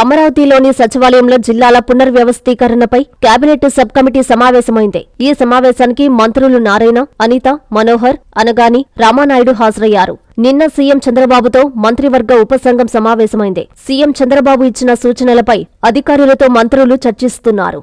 అమరావతిలోని సచివాలయంలో జిల్లాల పునర్వ్యవస్థీకరణపై కేబినెట్ సబ్ కమిటీ సమావేశమైంది. ఈ సమావేశానికి మంత్రులు నారాయణ అనిత మనోహర్ అనగాని రామానాయుడు హాజరయ్యారు. నిన్న సీఎం చంద్రబాబుతో మంత్రివర్గ ఉపసంఘం సమావేశమైంది. సీఎం చంద్రబాబు ఇచ్చిన సూచనలపై అధికారులతో మంత్రులు చర్చిస్తున్నారు.